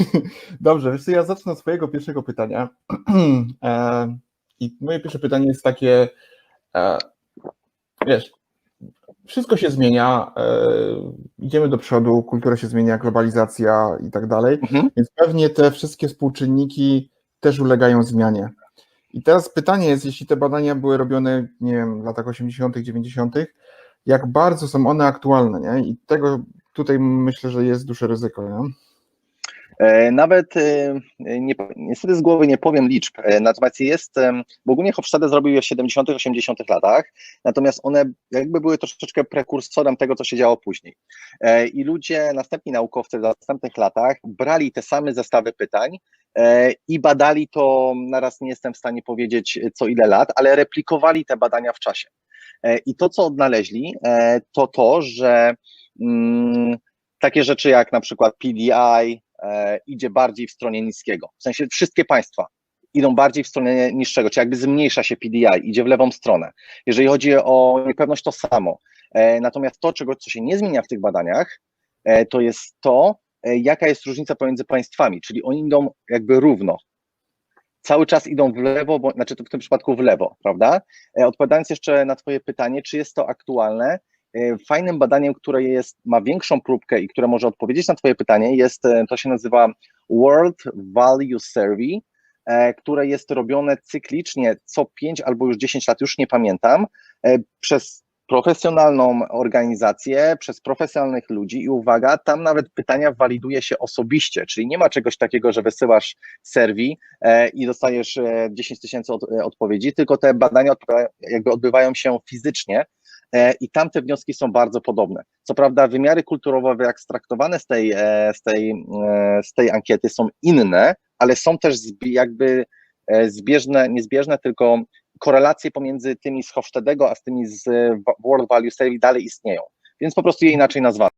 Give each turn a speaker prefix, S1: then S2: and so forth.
S1: Dobrze, co, ja zacznę od swojego pierwszego pytania. E, I moje pierwsze pytanie jest takie, e, wiesz, wszystko się zmienia, e, idziemy do przodu, kultura się zmienia, globalizacja i tak dalej,
S2: Mhm.
S1: więc pewnie te wszystkie współczynniki też ulegają zmianie. I teraz pytanie jest, jeśli te badania były robione, nie wiem, w latach 80., 90., jak bardzo są one aktualne, nie? I tego tutaj myślę, że jest duże ryzyko, nie?
S2: E, Nawet e, nie, niestety z głowy nie powiem liczb, e, natomiast jest, bo ogólnie Hofstadter zrobił je w 70., 80. latach, natomiast one jakby były troszeczkę prekursorem tego, co się działo później. I ludzie, następni naukowcy w następnych latach brali te same zestawy pytań i badali to, naraz nie jestem w stanie powiedzieć co ile lat, ale replikowali te badania w czasie. I to, co odnaleźli, to to, że mm, takie rzeczy jak na przykład PDI, idzie bardziej w stronie niskiego. W sensie wszystkie państwa idą bardziej w stronę niższego, czy jakby zmniejsza się PDI, idzie w lewą stronę. Jeżeli chodzi o niepewność, to samo. E, natomiast to, czego, co się nie zmienia w tych badaniach, e, to jest to, e, jaka jest różnica pomiędzy państwami, czyli oni idą jakby równo. Cały czas idą w lewo, bo, znaczy w tym przypadku w lewo, prawda? E, Odpowiadając jeszcze na Twoje pytanie, czy jest to aktualne, E, Fajnym badaniem, które jest, ma większą próbkę i które może odpowiedzieć na Twoje pytanie, jest, e, to się nazywa World Value Survey, e, które jest robione cyklicznie co 5 albo już 10 lat, już nie pamiętam, e, przez profesjonalną organizację, przez profesjonalnych ludzi i uwaga, tam nawet pytania waliduje się osobiście, czyli nie ma czegoś takiego, że wysyłasz serwi e, i dostajesz e, 10 tysięcy od, e, odpowiedzi, tylko te badania jakby odbywają się fizycznie, E, i tam te wnioski są bardzo podobne. Co prawda wymiary kulturowe wyekstraktowane z tej, e, z tej, e, z tej ankiety są inne, ale są też jakby e, zbieżne, niezbieżne, tylko korelacje pomiędzy tymi z Hofstedego, a z tymi z e, World Value Survey dalej istnieją. Więc po prostu je inaczej nazwano.